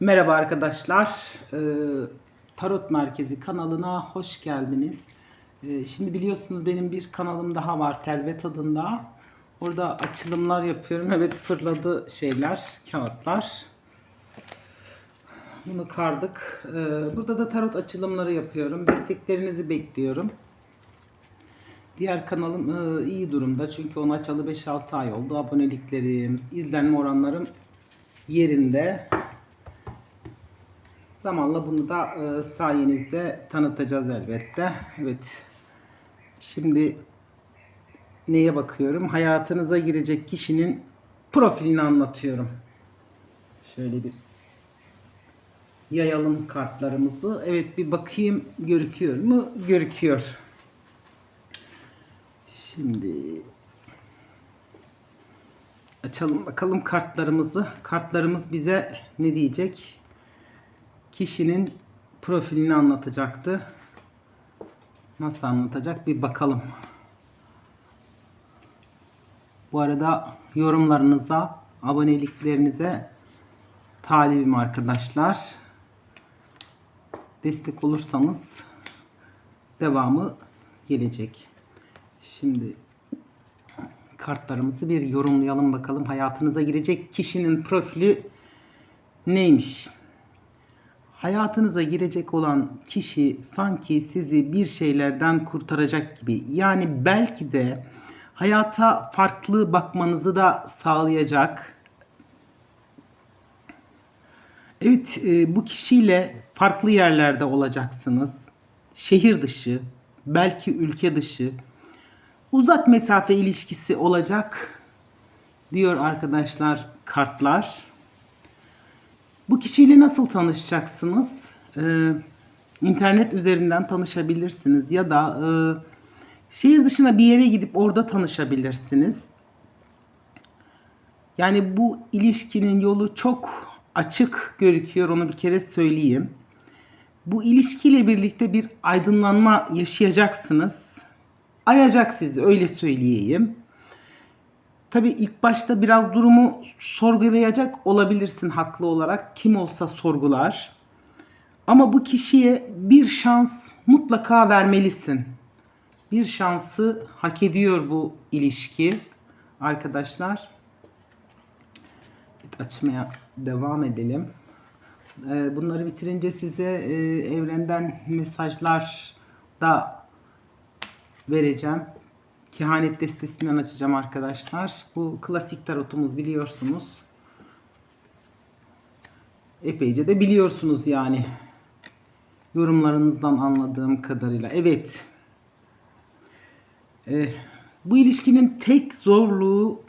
Merhaba arkadaşlar. Ee, Tarot Merkezi kanalına hoş geldiniz. Ee, Şimdi biliyorsunuz benim bir kanalım daha var Telvet adında. Orada açılımlar yapıyorum. Evet fırladı şeyler, kağıtlar. Bunu kardık. Ee, Burada da tarot açılımları yapıyorum. Desteklerinizi bekliyorum. Diğer kanalım e, iyi durumda çünkü onu açalı 5-6 ay oldu. Aboneliklerim, izlenme oranlarım yerinde. Zamanla bunu da e, sayenizde tanıtacağız elbette. Evet. Şimdi neye bakıyorum? Hayatınıza girecek kişinin profilini anlatıyorum. Şöyle bir yayalım kartlarımızı. Evet bir bakayım görüküyor mu? Görüküyor. Şimdi açalım bakalım kartlarımızı. Kartlarımız bize ne diyecek? Kişinin profilini anlatacaktı. Nasıl anlatacak bir bakalım. Bu arada yorumlarınıza, aboneliklerinize talibim arkadaşlar. Destek olursanız devamı gelecek. Şimdi kartlarımızı bir yorumlayalım bakalım. Hayatınıza girecek kişinin profili neymiş? Hayatınıza girecek olan kişi sanki sizi bir şeylerden kurtaracak gibi. Yani belki de hayata farklı bakmanızı da sağlayacak. Evet, e, bu kişiyle farklı yerlerde olacaksınız. Şehir dışı, belki ülke dışı, uzak mesafe ilişkisi olacak diyor arkadaşlar kartlar. Bu kişiyle nasıl tanışacaksınız? Ee, internet üzerinden tanışabilirsiniz ya da e, şehir dışına bir yere gidip orada tanışabilirsiniz. Yani bu ilişkinin yolu çok açık gözüküyor onu bir kere söyleyeyim. Bu ilişkiyle birlikte bir aydınlanma yaşayacaksınız. Ayacak sizi öyle söyleyeyim. Tabii ilk başta biraz durumu sorgulayacak olabilirsin haklı olarak. Kim olsa sorgular. Ama bu kişiye bir şans mutlaka vermelisin. Bir şansı hak ediyor bu ilişki arkadaşlar. Açmaya devam edelim. Ee, Bunları bitirince size e, evrenden mesajlar da vereceğim. Kehanet destesinden açacağım arkadaşlar. Bu klasik tarotumuz biliyorsunuz. Epeyce de biliyorsunuz yani. Yorumlarınızdan anladığım kadarıyla. Evet. Ee, bu ilişkinin tek zorluğu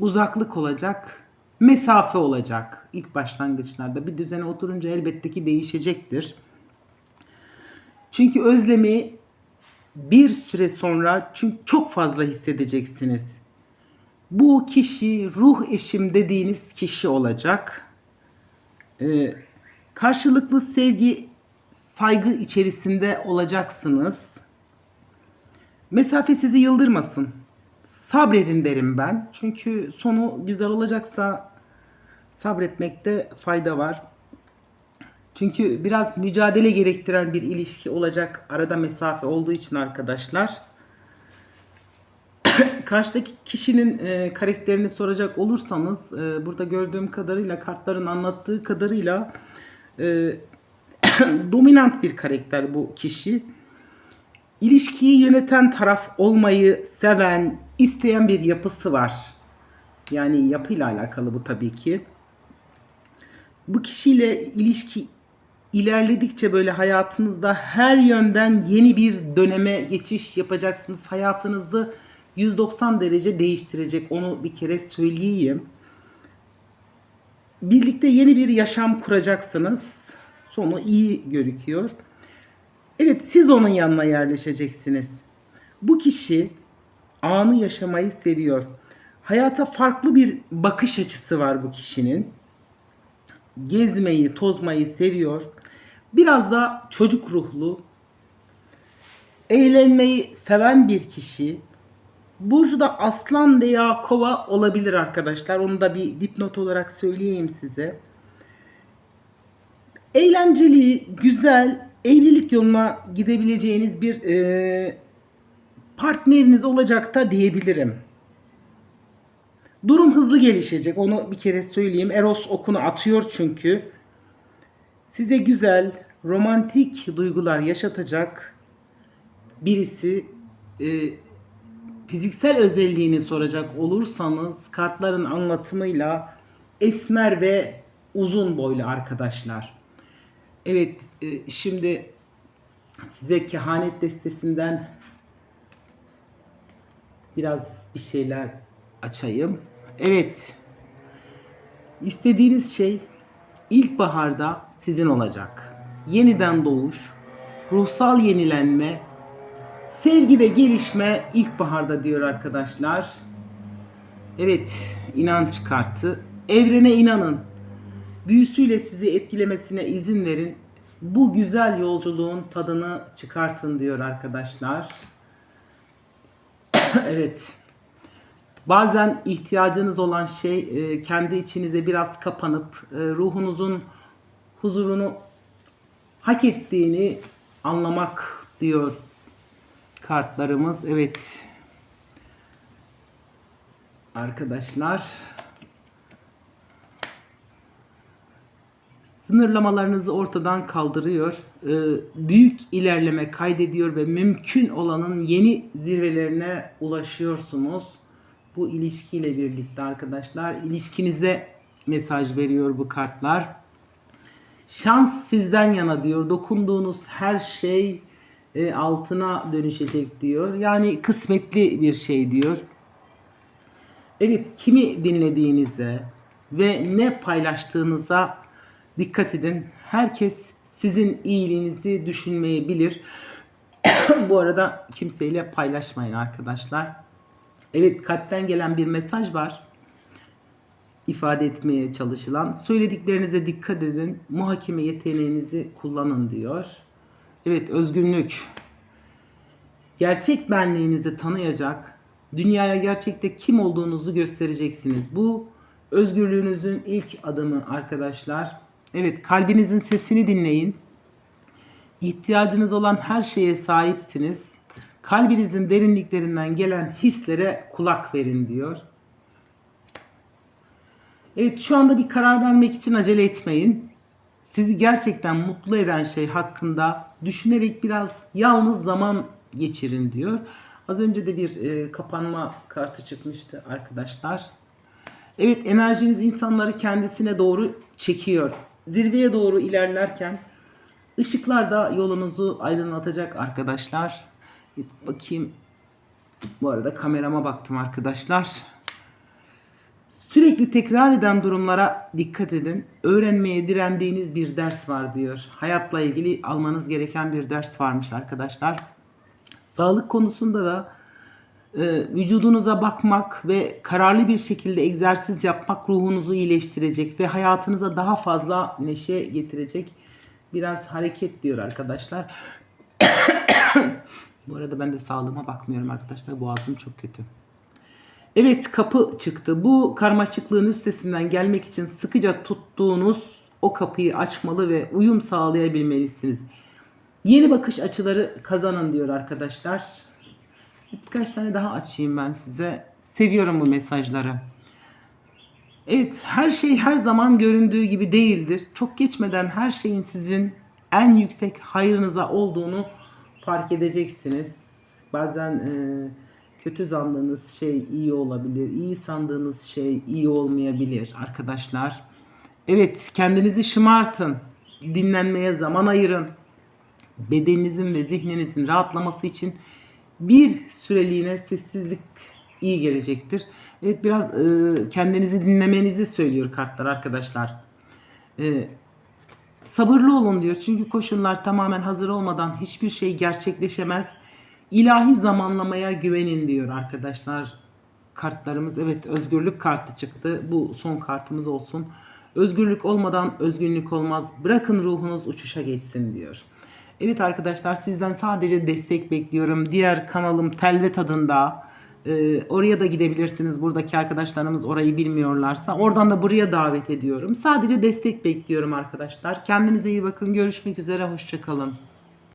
uzaklık olacak. Mesafe olacak ilk başlangıçlarda. Bir düzene oturunca elbette ki değişecektir. Çünkü özlemi bir süre sonra çünkü çok fazla hissedeceksiniz. Bu kişi ruh eşim dediğiniz kişi olacak. Ee, karşılıklı sevgi, saygı içerisinde olacaksınız. Mesafe sizi yıldırmasın. Sabredin derim ben. Çünkü sonu güzel olacaksa sabretmekte fayda var. Çünkü biraz mücadele gerektiren bir ilişki olacak. Arada mesafe olduğu için arkadaşlar. Karşıdaki kişinin e, karakterini soracak olursanız e, burada gördüğüm kadarıyla kartların anlattığı kadarıyla e, dominant bir karakter bu kişi. İlişkiyi yöneten taraf olmayı seven, isteyen bir yapısı var. Yani yapıyla alakalı bu tabii ki. Bu kişiyle ilişki ilerledikçe böyle hayatınızda her yönden yeni bir döneme geçiş yapacaksınız. Hayatınızda 190 derece değiştirecek. Onu bir kere söyleyeyim. Birlikte yeni bir yaşam kuracaksınız. Sonu iyi gözüküyor. Evet siz onun yanına yerleşeceksiniz. Bu kişi anı yaşamayı seviyor. Hayata farklı bir bakış açısı var bu kişinin. Gezmeyi, tozmayı seviyor. Biraz da çocuk ruhlu, eğlenmeyi seven bir kişi. Burcu da aslan veya kova olabilir arkadaşlar. Onu da bir dipnot olarak söyleyeyim size. eğlenceli, güzel, evlilik yoluna gidebileceğiniz bir e, partneriniz olacak da diyebilirim. Durum hızlı gelişecek. Onu bir kere söyleyeyim. Eros okunu atıyor çünkü. Size güzel, romantik duygular yaşatacak birisi e, fiziksel özelliğini soracak olursanız kartların anlatımıyla esmer ve uzun boylu arkadaşlar. Evet, e, şimdi size kehanet destesinden biraz bir şeyler açayım. Evet. İstediğiniz şey ilkbaharda sizin olacak. Yeniden doğuş, ruhsal yenilenme, sevgi ve gelişme ilkbaharda diyor arkadaşlar. Evet, inanç kartı. Evrene inanın. Büyüsüyle sizi etkilemesine izin verin. Bu güzel yolculuğun tadını çıkartın diyor arkadaşlar. evet. Bazen ihtiyacınız olan şey e, kendi içinize biraz kapanıp e, ruhunuzun huzurunu hak ettiğini anlamak diyor kartlarımız. Evet. Arkadaşlar sınırlamalarınızı ortadan kaldırıyor. Ee, büyük ilerleme kaydediyor ve mümkün olanın yeni zirvelerine ulaşıyorsunuz. Bu ilişkiyle birlikte arkadaşlar ilişkinize mesaj veriyor bu kartlar. Şans sizden yana diyor. Dokunduğunuz her şey e, altına dönüşecek diyor. Yani kısmetli bir şey diyor. Evet kimi dinlediğinize ve ne paylaştığınıza dikkat edin. Herkes sizin iyiliğinizi düşünmeyebilir. Bu arada kimseyle paylaşmayın arkadaşlar. Evet kalpten gelen bir mesaj var. ifade etmeye çalışılan. Söylediklerinize dikkat edin. Muhakeme yeteneğinizi kullanın diyor. Evet özgünlük. Gerçek benliğinizi tanıyacak, dünyaya gerçekte kim olduğunuzu göstereceksiniz. Bu özgürlüğünüzün ilk adımı arkadaşlar. Evet kalbinizin sesini dinleyin. İhtiyacınız olan her şeye sahipsiniz. Kalbinizin derinliklerinden gelen hislere kulak verin diyor. Evet şu anda bir karar vermek için acele etmeyin. Sizi gerçekten mutlu eden şey hakkında düşünerek biraz yalnız zaman geçirin diyor. Az önce de bir e, kapanma kartı çıkmıştı arkadaşlar. Evet enerjiniz insanları kendisine doğru çekiyor. Zirveye doğru ilerlerken ışıklar da yolunuzu aydınlatacak arkadaşlar. Bir bakayım. Bu arada kamerama baktım arkadaşlar. Sürekli tekrar eden durumlara dikkat edin. Öğrenmeye direndiğiniz bir ders var diyor. Hayatla ilgili almanız gereken bir ders varmış arkadaşlar. Sağlık konusunda da e, vücudunuza bakmak ve kararlı bir şekilde egzersiz yapmak ruhunuzu iyileştirecek ve hayatınıza daha fazla neşe getirecek. Biraz hareket diyor arkadaşlar. Bu arada ben de sağlığıma bakmıyorum arkadaşlar. Boğazım çok kötü. Evet kapı çıktı. Bu karmaşıklığın üstesinden gelmek için sıkıca tuttuğunuz o kapıyı açmalı ve uyum sağlayabilmelisiniz. Yeni bakış açıları kazanın diyor arkadaşlar. Birkaç tane daha açayım ben size. Seviyorum bu mesajları. Evet her şey her zaman göründüğü gibi değildir. Çok geçmeden her şeyin sizin en yüksek hayrınıza olduğunu fark edeceksiniz. Bazen e, kötü sandığınız şey iyi olabilir. iyi sandığınız şey iyi olmayabilir arkadaşlar. Evet kendinizi şımartın. Dinlenmeye zaman ayırın. Bedeninizin ve zihninizin rahatlaması için bir süreliğine sessizlik iyi gelecektir. Evet biraz e, kendinizi dinlemenizi söylüyor kartlar arkadaşlar. E, sabırlı olun diyor. Çünkü koşullar tamamen hazır olmadan hiçbir şey gerçekleşemez. İlahi zamanlamaya güvenin diyor arkadaşlar. Kartlarımız evet özgürlük kartı çıktı. Bu son kartımız olsun. Özgürlük olmadan özgünlük olmaz. Bırakın ruhunuz uçuşa geçsin diyor. Evet arkadaşlar sizden sadece destek bekliyorum. Diğer kanalım Telvet adında Ee, oraya da gidebilirsiniz. Buradaki arkadaşlarımız orayı bilmiyorlarsa. Oradan da buraya davet ediyorum. Sadece destek bekliyorum arkadaşlar. Kendinize iyi bakın. Görüşmek üzere. Hoşçakalın.